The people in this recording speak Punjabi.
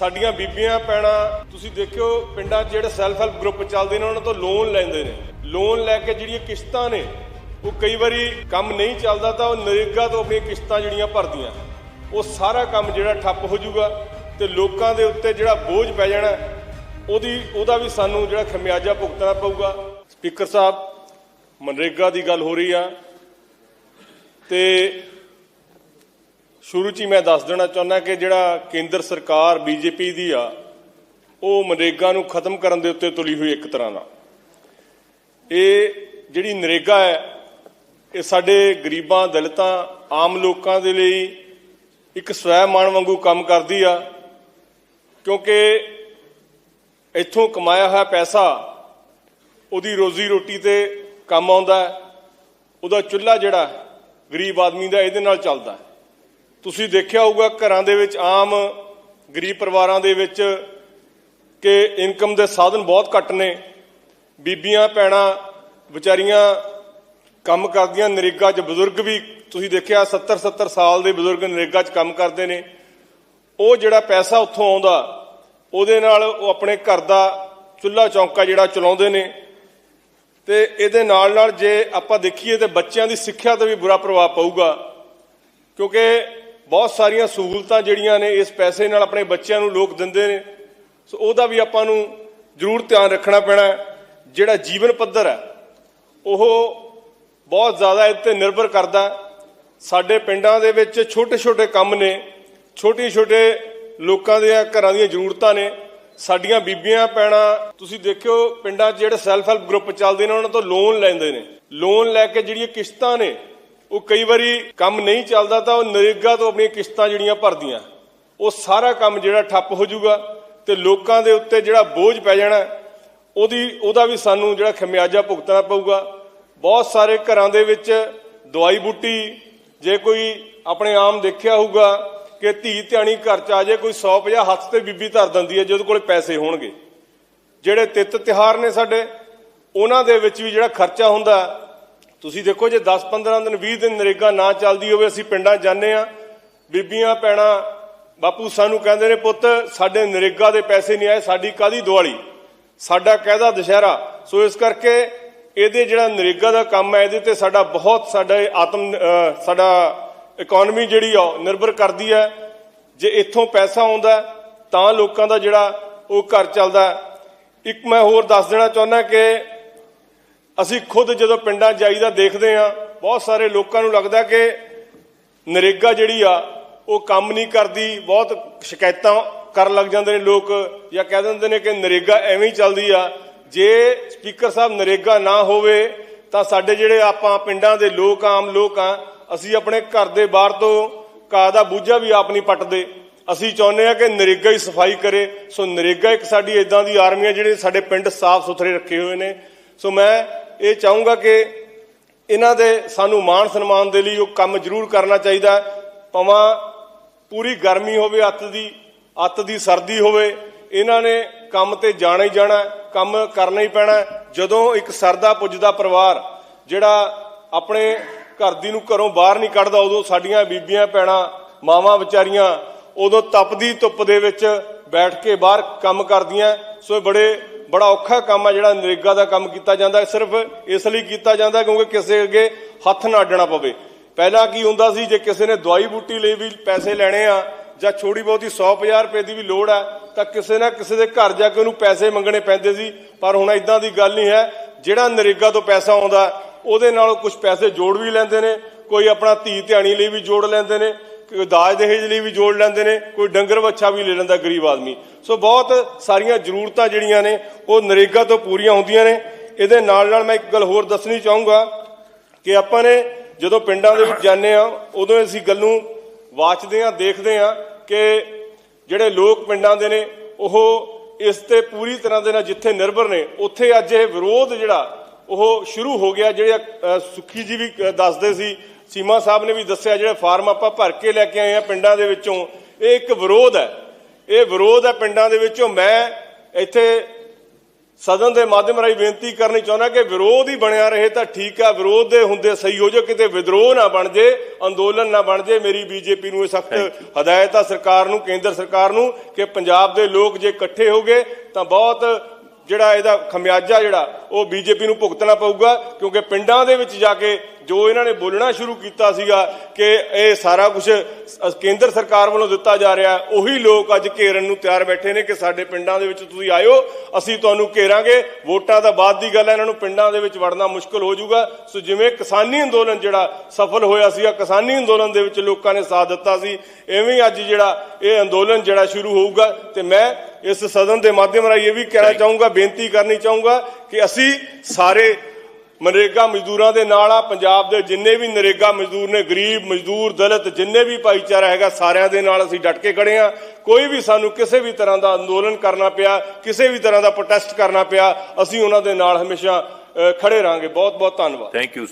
ਸਾਡੀਆਂ ਬੀਬੀਆਂ ਪੈਣਾ ਤੁਸੀਂ ਦੇਖਿਓ, ਪਿੰਡਾਂ 'ਚ ਜਿਹੜੇ ਸੈਲਫ ਹੈਲਪ ਗਰੁੱਪ ਚੱਲਦੇ ਨੇ, ਉਹਨਾਂ ਤੋਂ ਲੋਨ ਲੈਂਦੇ ਨੇ। ਲੋਨ ਲੈ ਕੇ ਜਿਹੜੀਆਂ ਕਿਸ਼ਤਾਂ ਨੇ, ਉਹ ਕਈ ਵਾਰੀ ਕੰਮ ਨਹੀਂ ਚੱਲਦਾ ਤਾਂ ਉਹ ਨਰੇਗਾ ਤੋਂ ਆਪਣੀਆਂ ਕਿਸ਼ਤਾਂ ਜਿਹੜੀਆਂ ਭਰਦੀਆਂ। ਉਹ ਸਾਰਾ ਕੰਮ ਜਿਹੜਾ ਠੱਪ ਹੋ ਜਾਊਗਾ ਤੇ ਲੋਕਾਂ ਦੇ ਉੱਤੇ ਜਿਹੜਾ ਬੋਝ ਪੈ ਜਾਣਾ, ਉਹਦੀ, ਉਹਦਾ ਵੀ ਸਾਨੂੰ ਜਿਹੜਾ ਖਮਿਆਜਾ ਭੁਗਤਣਾ ਪਊਗਾ। ਸਪੀਕਰ ਸਾਹਿਬ, ਮਨਰੇਗਾ ਦੀ ਗੱਲ ਹੋ ਰਹੀ ਆ। ਤੇ ਸ਼ੁਰੂ 'ਚ ਹੀ ਮੈਂ ਦੱਸ ਦੇਣਾ ਚਾਹੁੰਦਾ ਕਿ ਜਿਹੜਾ ਕੇਂਦਰ ਸਰਕਾਰ ਬੀਜੇਪੀ ਦੀ ਆ, ਉਹ ਮਨਰੇਗਾ ਨੂੰ ਖਤਮ ਕਰਨ ਦੇ ਉੱਤੇ ਤੁਲੀ ਹੋਈ ਇੱਕ ਤਰ੍ਹਾਂ ਦਾ ਇਹ ਜਿਹੜੀ ਨਰੇਗਾ ਹੈ, ਇਹ ਸਾਡੇ ਗਰੀਬਾਂ, ਦਲਿਤਾਂ, ਆਮ ਲੋਕਾਂ ਦੇ ਲਈ ਇੱਕ ਸਵੈ ਮਾਣ ਵਾਂਗੂ ਕੰਮ ਕਰਦੀ ਆ, ਕਿਉਂਕਿ ਇੱਥੋਂ ਕਮਾਇਆ ਹੋਇਆ ਪੈਸਾ, ਉਹਦੀ ਰੋਜ਼ੀ ਰੋਟੀ ਤੇ ਕੰਮ ਆਉਂਦਾ, ਉਹਦਾ ਚੁੱਲ੍ਹਾ ਜਿਹੜਾ, ਗਰੀਬ ਆਦਮੀ ਦਾ ਇਹਦੇ ਨਾਲ ਚੱਲਦਾ। ਤੁਸੀਂ ਦੇਖਿਆ ਹੋਊਗਾ ਘਰਾਂ ਦੇ ਵਿੱਚ ਆਮ ਗਰੀਬ ਪਰਿਵਾਰਾਂ ਦੇ ਵਿੱਚ ਕਿ ਇਨਕਮ ਦੇ ਸਾਧਨ ਬਹੁਤ ਘੱਟ ਨੇ। ਬੀਬੀਆਂ, ਭੈਣਾਂ, ਵਿਚਾਰੀਆਂ ਕੰਮ ਕਰਦੀਆਂ, ਨਰੇਗਾ 'ਚ ਬਜ਼ੁਰਗ ਵੀ ਤੁਸੀਂ ਦੇਖਿਆ 70 70 ਸਾਲ ਦੇ ਬਜ਼ੁਰਗ ਨਰੇਗਾ 'ਚ ਕੰਮ ਕਰਦੇ ਨੇ। ਉਹ ਜਿਹੜਾ ਪੈਸਾ ਉੱਥੋਂ ਆਉਂਦਾ, ਉਹਦੇ ਨਾਲ ਉਹ ਆਪਣੇ ਘਰ ਦਾ ਚੁੱਲ੍ਹਾ ਚੌਂਕਾ ਜਿਹੜਾ ਚਲਾਉਂਦੇ ਨੇ। ਤੇ ਇਹਦੇ ਨਾਲ ਨਾਲ ਜੇ ਆਪਾਂ ਦੇਖੀਏ ਤੇ ਬੱਚਿਆਂ ਦੀ ਸਿੱਖਿਆ ਤੇ ਵੀ ਬੁਰਾ ਪ੍ਰਭਾਵ ਪਊਗਾ। ਕਿਉਂਕਿ ਬਹੁਤ ਸਾਰੀਆਂ ਸਹੂਲਤਾਂ ਜਿਹੜੀਆਂ ਨੇ ਇਸ ਪੈਸੇ ਨਾਲ ਆਪਣੇ ਬੱਚਿਆਂ ਨੂੰ ਲੋਕ ਦਿੰਦੇ ਨੇ। ਸੋ ਉਹਦਾ ਵੀ ਆਪਾਂ ਨੂੰ ਜ਼ਰੂਰ ਧਿਆਨ ਰੱਖਣਾ ਪੈਣਾ ਜਿਹੜਾ ਜੀਵਨ ਪੱਧਰ ਹੈ, ਉਹ ਬਹੁਤ ਜ਼ਿਆਦਾ ਇਹ ਤੇ ਨਿਰਭਰ ਕਰਦਾ ਸਾਡੇ ਪਿੰਡਾਂ ਦੇ ਵਿੱਚ ਛੋਟੇ ਛੋਟੇ ਕੰਮ ਨੇ ਛੋਟੇ ਛੋਟੇ ਲੋਕਾਂ ਦੇ ਘਰਾਂ ਦੀਆਂ ਜ਼ਰੂਰਤਾਂ ਨੇ। ਸਾਡੀਆਂ ਬੀਬੀਆਂ ਪੈਣਾ ਤੁਸੀਂ ਦੇਖਿਓ ਪਿੰਡਾਂ 'ਚ ਜਿਹੜੇ ਸੈਲਫ ਹੈਲਪ ਗਰੁੱਪ ਚੱਲਦੇ ਨੇ, ਉਹਨਾਂ ਤੋਂ ਲੋਨ ਲੈਂਦੇ ਨੇ। ਲੋਨ ਲੈ ਕੇ ਜਿਹੜੀਆਂ ਕਿਸ਼ਤਾਂ ਨੇ ਉਹ ਕਈ ਵਾਰੀ ਕੰਮ ਨਹੀਂ ਚੱਲਦਾ ਤਾਂ ਉਹ ਨਰੇਗਾ ਤੋਂ ਆਪਣੀਆਂ ਕਿਸ਼ਤਾਂ ਜਿਹੜੀਆਂ ਭਰਦੀਆਂ। ਉਹ ਸਾਰਾ ਕੰਮ ਜਿਹੜਾ ਠੱਪ ਹੋ ਜਾਊਗਾ ਤੇ ਲੋਕਾਂ ਦੇ ਉੱਤੇ ਜਿਹੜਾ ਬੋਝ ਪੈ ਜਾਣਾ, ਉਹਦੀ, ਉਹਦਾ ਵੀ ਸਾਨੂੰ ਜਿਹੜਾ ਖਮਿਆਜਾ ਭੁਗਤਣਾ ਪਊਗਾ। ਬਹੁਤ ਸਾਰੇ ਘਰਾਂ ਦੇ ਵਿੱਚ ਦਵਾਈ ਬੂਟੀ, ਜੇ ਕੋਈ ਆਪਣੇ ਆਮ ਦੇਖਿਆ ਹੋਊਗਾ ਕਿ ਧੀ ਧਿਆਣੀ ਘਰ ਚ ਆ ਜਾਏ ਕੋਈ 150 ਹੱਥ ਤੇ ਬੀਬੀ ਧਰ ਦਿੰਦੀ ਹੈ ਜਿਹਦੇ ਕੋਲ ਪੈਸੇ ਹੋਣਗੇ। ਜਿਹੜੇ ਤਿੱਤ ਤਿਹਾਰ ਨੇ ਸਾਡੇ, ਉਹਨਾਂ ਦੇ ਵਿੱਚ ਵੀ ਜਿਹੜਾ ਖਰਚਾ ਹੁੰਦਾ ਤੁਸੀਂ ਦੇਖੋ ਜੇ 10 15 ਦਿਨ 20 ਦਿਨ ਨਰੇਗਾ ਨਾ ਚੱਲਦੀ ਹੋਵੇ, ਅਸੀਂ ਪਿੰਡਾਂ 'ਚ ਜਾਂਦੇ ਆ ਬੀਬੀਆਂ ਪੈਣਾ ਬਾਪੂ ਸਾਨੂੰ ਕਹਿੰਦੇ ਨੇ, ਪੁੱਤ, ਸਾਡੇ ਨਰੇਗਾ ਦੇ ਪੈਸੇ ਨਹੀਂ ਆਏ, ਸਾਡੀ ਕਾਦੀ ਦਿਵਾਲੀ? ਸਾਡਾ ਕਾਹਦਾ ਦੁਸ਼ਹਿਰਾ। ਸੋ ਇਸ ਕਰਕੇ ਇਹਦੇ ਜਿਹੜਾ ਨਰੇਗਾ ਦਾ ਕੰਮ ਹੈ, ਇਹਦੇ ਤੇ ਸਾਡਾ ਬਹੁਤ ਸਾਡਾ ਇਹ ਆਤਮ ਸਾਡਾ ਇਕਨੋਮੀ ਜਿਹੜੀ ਆ, ਉਹ ਨਿਰਭਰ ਕਰਦੀ ਹੈ। ਜੇ ਇੱਥੋਂ ਪੈਸਾ ਆਉਂਦਾ, ਤਾਂ ਲੋਕਾਂ ਦਾ ਜਿਹੜਾ ਉਹ ਘਰ ਚੱਲਦਾ। ਇੱਕ ਮੈਂ ਹੋਰ ਦੱਸ ਦੇਣਾ ਚਾਹੁੰਦਾ ਕਿ ਅਸੀਂ ਖੁਦ ਜਦੋਂ ਪਿੰਡਾਂ ਜਾਈਦਾ ਦੇਖਦੇ ਆ ਬਹੁਤ ਸਾਰੇ ਲੋਕਾਂ ਨੂੰ ਲੱਗਦਾ ਕਿ ਨਰੇਗਾ ਜਿਹੜੀ ਆ, ਉਹ ਕੰਮ ਨਹੀਂ ਕਰਦੀ, ਬਹੁਤ ਸ਼ਿਕਾਇਤਾਂ ਕਰਨ ਲੱਗ ਜਾਂਦੇ ਨੇ ਲੋਕ ਜਾਂ ਕਹਿ ਦਿੰਦੇ ਨੇ ਕਿ ਨਰੇਗਾ ਐਵੇਂ ਹੀ ਚੱਲਦੀ ਆ। ਜੇ ਸਪੀਕਰ ਸਾਹਿਬ ਨਰੇਗਾ ਨਾ ਹੋਵੇ, ਤਾਂ ਸਾਡੇ ਜਿਹੜੇ ਆਪਾਂ ਪਿੰਡਾਂ ਦੇ ਲੋਕ ਆਮ ਲੋਕ ਆ, ਅਸੀਂ ਆਪਣੇ ਘਰ ਦੇ ਬਾਹਰ ਤੋਂ ਘਾਹ ਦਾ ਬੂਝਾ ਵੀ ਆਪ ਨਹੀਂ ਪੱਟਦੇ। ਅਸੀਂ ਚਾਹੁੰਦੇ ਆ ਕਿ ਨਰੇਗਾ ਹੀ ਸਫ਼ਾਈ ਕਰੇ। ਸੋ ਨਰੇਗਾ ਇੱਕ ਸਾਡੀ ਇਦਾਂ ਦੀ ਆਰਮੀ ਆ, ਜਿਹੜੇ ਸਾਡੇ ਪਿੰਡ ਸਾਫ਼ ਸੁਥਰੇ ਰੱਖੇ ਹੋਏ ਨੇ। ਸੋ ਮੈਂ ਇਹ ਚਾਹੂੰਗਾ ਕਿ ਇਹਨਾਂ ਦੇ ਸਾਨੂੰ ਮਾਣ ਸਨਮਾਨ ਦੇ ਲਈ ਉਹ ਕੰਮ ਜ਼ਰੂਰ ਕਰਨਾ ਚਾਹੀਦਾ ਹੈ। ਪੂਰੀ ਗਰਮੀ ਹੋਵੇ, ਅੱਤ ਦੀ ਅੱਤ ਦੀ ਸਰਦੀ ਹੋਵੇ, ਇਹਨਾਂ ਨੇ ਕੰਮ ਤੇ ਜਾਣਾ ਹੀ ਜਾਣਾ ਕੰਮ ਕਰਨਾ ਹੀ ਪੈਣਾ ਜਦੋਂ ਇੱਕ ਸਰਦਾ ਪੁੱਜਦਾ ਪਰਿਵਾਰ ਜਿਹੜਾ ਆਪਣੇ ਘਰ ਦੀ ਨੂੰ ਘਰੋਂ ਬਾਹਰ ਨਹੀਂ ਕੱਢਦਾ, ਉਦੋਂ ਸਾਡੀਆਂ ਬੀਬੀਆਂ ਪੈਣਾ ਮਾਵਾਂ, ਵਿਚਾਰੀਆਂ ਉਦੋਂ ਤਪਦੀ ਧੁੱਪ ਦੇ ਵਿੱਚ ਬੈਠ ਕੇ ਬਾਹਰ ਕੰਮ ਕਰਦੀਆਂ ਸੋ ਇਹ ਬੜੇ ਬੜਾ ਔਖਾ ਕੰਮ ਆ ਜਿਹੜਾ ਨਰੇਗਾ ਦਾ ਕੰਮ ਕੀਤਾ ਜਾਂਦਾ ਸਿਰਫ ਇਸ ਲਈ ਕੀਤਾ ਜਾਂਦਾ ਕਿਉਂਕਿ ਕਿਸੇ ਅੱਗੇ ਹੱਥ ਨਾ ਅੱਡਣਾ ਪਵੇ। ਪਹਿਲਾਂ ਕੀ ਹੁੰਦਾ ਸੀ, ਜੇ ਕਿਸੇ ਨੇ ਦਵਾਈ ਬੂਟੀ ਲਈ ਵੀ ਪੈਸੇ ਲੈਣੇ ਆ ਜਾਂ ਛੋੜੀ ਬਹੁਤੀ 100-50 ਰੁਪਏ ਦੀ ਵੀ ਲੋੜ ਆ, ਤਾਂ ਕਿਸੇ ਨਾ ਕਿਸੇ ਦੇ ਘਰ ਜਾ ਕੇ ਉਹਨੂੰ ਪੈਸੇ ਮੰਗਣੇ ਪੈਂਦੇ ਸੀ। ਪਰ ਹੁਣ ਇਦਾਂ ਦੀ ਗੱਲ ਨਹੀਂ ਹੈ। ਜਿਹੜਾ ਨਰੇਗਾ ਤੋਂ ਪੈਸਾ ਆਉਂਦਾ, ਉਹਦੇ ਨਾਲੋਂ ਕੁਝ ਪੈਸੇ ਜੋੜ ਵੀ ਲੈਂਦੇ ਨੇ, ਕੋਈ ਆਪਣਾ ਧੀ ਧਿਆਣੀ ਲਈ ਵੀ ਜੋੜ ਲੈਂਦੇ ਨੇ। ਕੋਈ ਦਾਜ ਦਹੇਜ ਲਈ ਵੀ ਜੋੜ ਲੈਂਦੇ ਨੇ ਕੋਈ ਡੰਗਰ ਵੱਛਾ ਵੀ ਲੈ ਲੈਂਦਾ ਗਰੀਬ ਆਦਮੀ। ਸੋ ਬਹੁਤ ਸਾਰੀਆਂ ਜ਼ਰੂਰਤਾਂ ਜਿਹੜੀਆਂ ਨੇ ਉਹ ਨਰੇਗਾ ਤੋਂ ਪੂਰੀਆਂ ਹੁੰਦੀਆਂ ਨੇ। ਇਹਦੇ ਨਾਲ ਨਾਲ ਮੈਂ ਇੱਕ ਗੱਲ ਹੋਰ ਦੱਸਣੀ ਚਾਹੂੰਗਾ ਕਿ ਆਪਾਂ ਨੇ ਜਦੋਂ ਪਿੰਡਾਂ ਦੇ ਵਿੱਚ ਜਾਂਦੇ ਆ ਉਦੋਂ ਅਸੀਂ ਗੱਲ ਨੂੰ ਵਾਚਦੇ ਆ ਦੇਖਦੇ ਆ ਕਿ ਜਿਹੜੇ ਲੋਕ ਪਿੰਡਾਂ ਦੇ ਨੇ ਉਹ ਇਸ ਤੇ ਪੂਰੀ ਤਰ੍ਹਾਂ ਦੇ ਨਾਲ ਜਿੱਥੇ ਨਿਰਭਰ ਨੇ ਉੱਥੇ ਅੱਜ ਇਹ ਵਿਰੋਧ ਜਿਹੜਾ ਉਹ ਸ਼ੁਰੂ ਹੋ ਗਿਆ। ਜਿਹੜੇ ਅ, ਸੁੱਖੀ ਜੀ ਵੀ ਦੱਸਦੇ ਸੀ ਸੀਮਾ ਸਾਹਿਬ ਨੇ ਵੀ ਦੱਸਿਆ ਜਿਹੜੇ ਫਾਰਮ ਆਪਾਂ ਭਰ ਕੇ ਲੈ ਕੇ ਆਏ ਆ ਪਿੰਡਾਂ ਦੇ ਵਿੱਚੋਂ ਇਹ ਇੱਕ ਵਿਰੋਧ ਹੈ। ਇਹ ਵਿਰੋਧ ਹੈ ਪਿੰਡਾਂ ਦੇ ਵਿੱਚੋਂ। ਮੈਂ ਇੱਥੇ ਸਦਨ ਦੇ ਮਾਧਿਅਮ ਰਾਹੀਂ ਬੇਨਤੀ ਕਰਨੀ ਚਾਹੁੰਦਾ ਕਿ ਵਿਰੋਧ ਹੀ ਬਣਿਆ ਰਹੇ ਤਾਂ ਠੀਕ ਆ ਵਿਰੋਧ ਦੇ ਹੁੰਦੇ ਸਹੀ ਹੋ ਜਾਓ ਕਿਤੇ ਵਿਦਰੋਹ ਨਾ ਬਣ ਜੇ ਅੰਦੋਲਨ ਨਾ ਬਣ ਜੇ ਮੇਰੀ ਬੀਜੇਪੀ ਨੂੰ ਇਹ ਸਖਤ ਹਦਾਇਤ ਆ ਸਰਕਾਰ ਨੂੰ ਕੇਂਦਰ ਸਰਕਾਰ ਨੂੰ ਕਿ ਪੰਜਾਬ ਦੇ ਲੋਕ ਜੇ ਇਕੱਠੇ ਹੋ ਗਏ ਤਾਂ ਬਹੁਤ ਜਿਹੜਾ ਇਹਦਾ ਖਮਿਆਜਾ ਜਿਹੜਾ ਉਹ ਬੀਜੇਪੀ ਨੂੰ ਭੁਗਤਣਾ ਪਊਗਾ ਕਿਉਂਕਿ ਪਿੰਡਾਂ ਦੇ ਵਿੱਚ ਜਾ ਕੇ ਜੋ ਇਹਨਾਂ ਨੇ ਬੋਲਣਾ ਸ਼ੁਰੂ ਕੀਤਾ ਸੀਗਾ ਕਿ ਇਹ ਸਾਰਾ ਕੁਝ ਕੇਂਦਰ ਸਰਕਾਰ ਵੱਲੋਂ ਦਿੱਤਾ ਜਾ ਰਿਹਾ ਉਹੀ ਲੋਕ ਅੱਜ ਘੇਰਨ ਨੂੰ ਤਿਆਰ ਬੈਠੇ ਨੇ ਕਿ ਸਾਡੇ ਪਿੰਡਾਂ ਦੇ ਵਿੱਚ ਤੁਸੀਂ ਆਇਓ ਅਸੀਂ ਤੁਹਾਨੂੰ ਘੇਰਾਂਗੇ ਵੋਟਾਂ ਦਾ ਬਾਅਦ ਦੀ ਗੱਲ ਹੈ ਇਹਨਾਂ ਨੂੰ ਪਿੰਡਾਂ ਦੇ ਵਿੱਚ ਵੜਨਾ ਮੁਸ਼ਕਲ ਹੋ ਜਾਊਗਾ। ਸੋ ਜਿਵੇਂ ਕਿਸਾਨੀ ਅੰਦੋਲਨ ਜਿਹੜਾ ਸਫਲ ਹੋਇਆ ਸੀਗਾ ਕਿਸਾਨੀ ਅੰਦੋਲਨ ਦੇ ਵਿੱਚ ਲੋਕਾਂ ਨੇ ਸਾਥ ਦਿੱਤਾ ਸੀ ਐਵੇਂ ਅੱਜ ਜਿਹੜਾ ਇਹ ਅੰਦੋਲਨ ਜਿਹੜਾ ਸ਼ੁਰੂ ਹੋਊਗਾ ਤੇ ਮੈਂ ਇਸ ਸਦਨ ਦੇ ਮਾਧਿਅਮ ਰਾਹੀਂ ਇਹ ਵੀ ਕਹਿਣਾ ਚਾਹੂੰਗਾ ਬੇਨਤੀ ਕਰਨੀ ਚਾਹੂੰਗਾ ਕਿ ਅਸੀਂ ਸਾਰੇ ਮਨਰੇਗਾ ਮਜ਼ਦੂਰਾਂ ਦੇ ਨਾਲ ਆ, ਪੰਜਾਬ ਦੇ ਜਿੰਨੇ ਵੀ ਨਰੇਗਾ ਮਜ਼ਦੂਰ ਨੇ, ਗਰੀਬ, ਮਜ਼ਦੂਰ, ਦਲਿਤ, ਜਿੰਨੇ ਵੀ ਭਾਈਚਾਰਾ ਹੈਗਾ, ਸਾਰਿਆਂ ਦੇ ਨਾਲ ਅਸੀਂ ਡਟ ਕੇ ਖੜੇ ਆ। ਕੋਈ ਵੀ ਸਾਨੂੰ ਕਿਸੇ ਵੀ ਤਰ੍ਹਾਂ ਦਾ ਅੰਦੋਲਨ ਕਰਨਾ ਪਿਆ, ਕਿਸੇ ਵੀ ਤਰ੍ਹਾਂ ਦਾ ਪ੍ਰੋਟੈਸਟ ਕਰਨਾ ਪਿਆ, ਅਸੀਂ ਉਹਨਾਂ ਦੇ ਨਾਲ ਹਮੇਸ਼ਾ ਖੜੇ ਰਹਾਂਗੇ। ਬਹੁਤ ਬਹੁਤ ਧੰਨਵਾਦ ਥੈਂਕ ਯੂ